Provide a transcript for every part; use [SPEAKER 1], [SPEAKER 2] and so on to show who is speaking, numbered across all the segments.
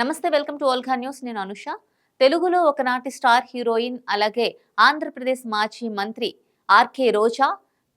[SPEAKER 1] నమస్తే welcome to ఓల్ఖా news. నేను అనుష. తెలుగులో ఒకనాటి స్టార్ హీరోయిన్ అలాగే ఆంధ్రప్రదేశ్ మాజీ మంత్రి ఆర్కే రోజా.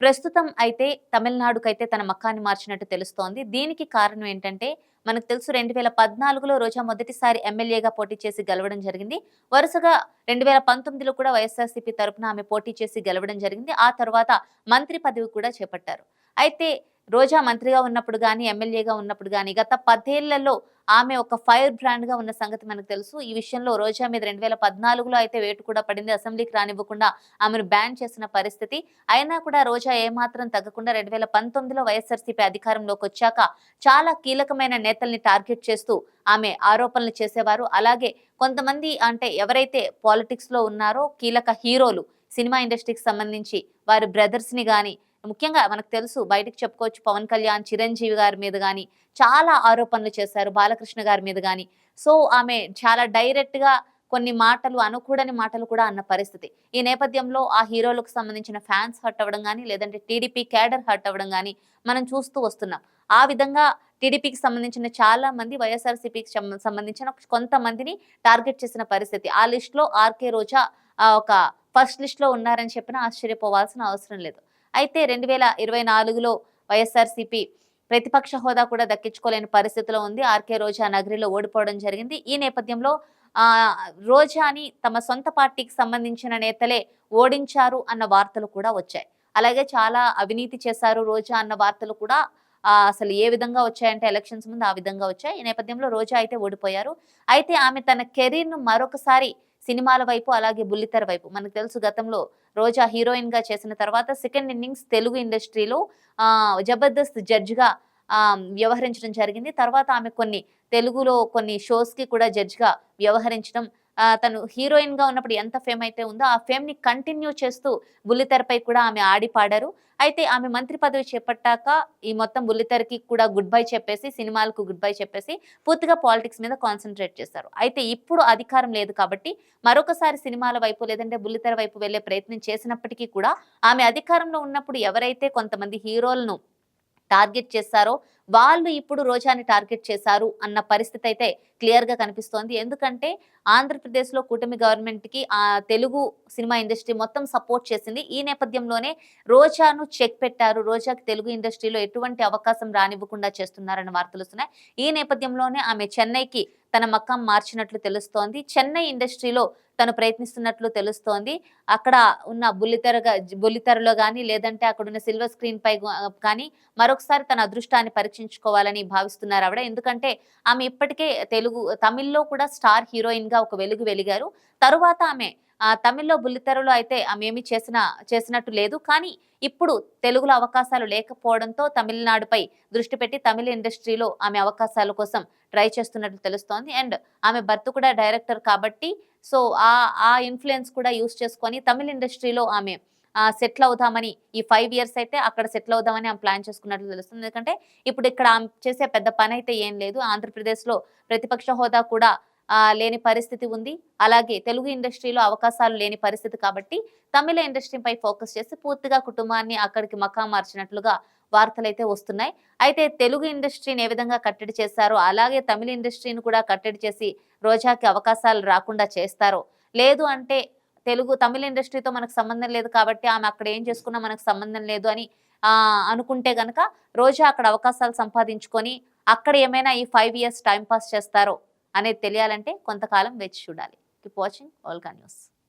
[SPEAKER 1] ప్రస్తుతం అయితే తమిళనాడుకైతే తన మక్కాన్ని మార్చినట్టు తెలుస్తోంది. దీనికి కారణం ఏంటంటే మనకు తెలుసు రెండు వేల పద్నాలుగులో రోజా మొదటిసారి ఎమ్మెల్యేగా పోటీ చేసి గెలవడం జరిగింది. వరుసగా రెండు వేల పంతొమ్మిదిలో కూడా వైఎస్ఆర్సీపీ తరఫున ఆమె పోటీ చేసి గెలవడం జరిగింది. ఆ తర్వాత మంత్రి పదవి కూడా చేపట్టారు. అయితే రోజా మంత్రిగా ఉన్నప్పుడు కానీ ఎమ్మెల్యేగా ఉన్నప్పుడు కానీ గత పదేళ్ళలో ఆమె ఒక ఫైర్ బ్రాండ్గా ఉన్న సంగతి మనకు తెలుసు. ఈ విషయంలో రోజా మీద రెండు వేల పద్నాలుగులో అయితే వేటు కూడా పడింది. అసెంబ్లీకి రానివ్వకుండా ఆమెను బ్యాన్ చేసిన పరిస్థితి. అయినా కూడా రోజా ఏమాత్రం తగ్గకుండా రెండు వేల పంతొమ్మిదిలో వైఎస్ఆర్సీపీ అధికారంలోకి వచ్చాక చాలా కీలకమైన నేతల్ని టార్గెట్ చేస్తూ ఆమె ఆరోపణలు చేసేవారు. అలాగే కొంతమంది అంటే ఎవరైతే పాలిటిక్స్లో ఉన్నారో కీలక హీరోలు సినిమా ఇండస్ట్రీకి సంబంధించి వారి బ్రదర్స్ని కానీ ముఖ్యంగా మనకు తెలుసు బయటకు చెప్పుకోవచ్చు పవన్ కళ్యాణ్ చిరంజీవి గారి మీద కానీ చాలా ఆరోపణలు చేశారు బాలకృష్ణ గారి మీద కానీ సో ఆమె చాలా డైరెక్ట్గా కొన్ని మాటలు అనుకూడని మాటలు కూడా అన్న పరిస్థితి. ఈ నేపథ్యంలో ఆ హీరోలకు సంబంధించిన ఫ్యాన్స్ హర్ట్ అవ్వడం కానీ లేదంటే టీడీపీ క్యాడర్ హర్ట్ అవ్వడం కానీ మనం చూస్తూ వస్తున్నాం. ఆ విధంగా టీడీపీకి సంబంధించిన చాలా మంది వైఎస్ఆర్సీపీకి సంబంధించిన కొంతమందిని టార్గెట్ చేసిన పరిస్థితి. ఆ లిస్ట్లో ఆర్కే రోజా ఒక ఫస్ట్ లిస్ట్లో ఉన్నారని చెప్పిన ఆశ్చర్యపోవాల్సిన అవసరం లేదు. అయితే రెండు వేల ఇరవై నాలుగులో వైఎస్ఆర్సీపీ ప్రతిపక్ష హోదా కూడా దక్కించుకోలేని పరిస్థితిలో ఉంది. ఆర్కే రోజా నగరిలో ఓడిపోవడం జరిగింది. ఈ నేపథ్యంలో ఆ రోజాని తమ సొంత పార్టీకి సంబంధించిన నేతలే ఓడించారు అన్న వార్తలు కూడా వచ్చాయి. అలాగే చాలా అవినీతి చేశారు రోజా అన్న వార్తలు కూడా అసలు ఏ విధంగా వచ్చాయంటే ఎలక్షన్స్ ముందు ఆ విధంగా వచ్చాయి. ఈ నేపథ్యంలో రోజా అయితే ఓడిపోయారు. అయితే ఆమె తన కెరీర్ను మరొకసారి సినిమాల వైపు అలాగే బుల్లితెర వైపు. మనకు తెలుసు గతంలో రోజా హీరోయిన్గా చేసిన తర్వాత సెకండ్ ఇన్నింగ్స్ తెలుగు ఇండస్ట్రీలో ఆ జబర్దస్త్ జడ్జిగా వ్యవహరించడం జరిగింది. తర్వాత ఆమె కొన్ని తెలుగులో కొన్ని షోస్కి కూడా జడ్జ్గా వ్యవహరించడం తను హీరోయిన్గా ఉన్నప్పుడు ఎంత ఫేమ్ అయితే ఉందో ఆ ఫేమ్ని కంటిన్యూ చేస్తూ బుల్లితెరపై కూడా ఆమె ఆడి పాడారు అయితే ఆమె మంత్రి పదవి చేపట్టాక ఈ మొత్తం బుల్లితెరకి కూడా గుడ్ బై చెప్పేసి సినిమాలకు గుడ్ బై చెప్పేసి పూర్తిగా పాలిటిక్స్ మీద కాన్సన్ట్రేట్ చేశారు అయితే ఇప్పుడు అధికారం లేదు కాబట్టి మరొకసారి సినిమాల వైపు లేదంటే బుల్లితెర వైపు వెళ్ళే ప్రయత్నం చేసినప్పటికీ కూడా ఆమె అధికారంలో ఉన్నప్పుడు ఎవరైతే కొంతమంది హీరోలను టార్గెట్ చేశారో వాళ్ళు ఇప్పుడు రోజాని టార్గెట్ చేశారు అన్న పరిస్థితి అయితే క్లియర్గా కనిపిస్తోంది. ఎందుకంటే ఆంధ్రప్రదేశ్లో కూటమి గవర్నమెంట్కి ఆ తెలుగు సినిమా ఇండస్ట్రీ మొత్తం సపోర్ట్ చేసింది. ఈ నేపథ్యంలోనే రోజాను చెక్ పెట్టారు. రోజాకి తెలుగు ఇండస్ట్రీలో ఎటువంటి అవకాశం రానివ్వకుండా చేస్తున్నారని వార్తలు వస్తున్నాయి. ఈ నేపథ్యంలోనే ఆమె చెన్నైకి తన మక్కం మార్చినట్లు తెలుస్తోంది. చెన్నై ఇండస్ట్రీలో తను ప్రయత్నిస్తున్నట్లు తెలుస్తోంది. అక్కడ ఉన్న బుల్లితెరగా బుల్లితెరలో కానీ లేదంటే అక్కడ ఉన్న సిల్వర్ స్క్రీన్ పై కానీ మరొకసారి తన అదృష్టాన్ని పరీక్షించుకోవాలని భావిస్తున్నారు ఆవిడ. ఎందుకంటే ఆమె ఇప్పటికే తెలుగు తమిళ్ళో కూడా స్టార్ హీరోయిన్గా ఒక వెలుగు వెలిగారు. తరువాత ఆమె ఆ తమిళ్ళో బుల్లితెరలో అయితే ఆమె ఏమి చేసిన చేసినట్టు లేదు. కానీ ఇప్పుడు తెలుగులో అవకాశాలు లేకపోవడంతో తమిళనాడుపై దృష్టి పెట్టి తమిళ ఇండస్ట్రీలో ఆమె అవకాశాల కోసం ట్రై చేస్తున్నట్లు తెలుస్తోంది. అండ్ ఆమె భర్త కూడా డైరెక్టర్ కాబట్టి సో ఆ ఆ ఇన్ఫ్లుయెన్స్ కూడా యూస్ చేసుకొని తమిళ ఇండస్ట్రీలో ఆమె సెటిల్ అవుదామని ఈ ఫైవ్ ఇయర్స్ అయితే అక్కడ సెటిల్ అవుదామని ఆమె ప్లాన్ చేసుకున్నట్లు తెలుస్తుంది. ఎందుకంటే ఇప్పుడు ఇక్కడ ఆమె చేసే పెద్ద పని అయితే ఏం లేదు. ఆంధ్రప్రదేశ్లో ప్రతిపక్ష హోదా కూడా లేని పరిస్థితి ఉంది. అలాగే తెలుగు ఇండస్ట్రీలో అవకాశాలు లేని పరిస్థితి కాబట్టి తమిళ ఇండస్ట్రీపై ఫోకస్ చేసి పూర్తిగా కుటుంబాన్ని అక్కడికి మకా మార్చినట్లుగా వార్తలైతే వస్తున్నాయి. అయితే తెలుగు ఇండస్ట్రీని ఏ విధంగా కట్టడి చేశారో అలాగే తమిళ ఇండస్ట్రీని కూడా కట్టడి చేసి రోజాకి అవకాశాలు రాకుండా చేస్తారో? లేదు అంటే తెలుగు తమిళ ఇండస్ట్రీతో మనకు సంబంధం లేదు కాబట్టి ఆమె అక్కడ ఏం చేసుకున్నా మనకు సంబంధం లేదు అని అనుకుంటే గనక రోజా అక్కడ అవకాశాలు సంపాదించుకొని అక్కడ ఏమైనా ఈ ఫైవ్ ఇయర్స్ టైం పాస్ చేస్తారో? అనేది తెలియాలంటే కొంతకాలం వేచి చూడాలి. Keep watching Alka news.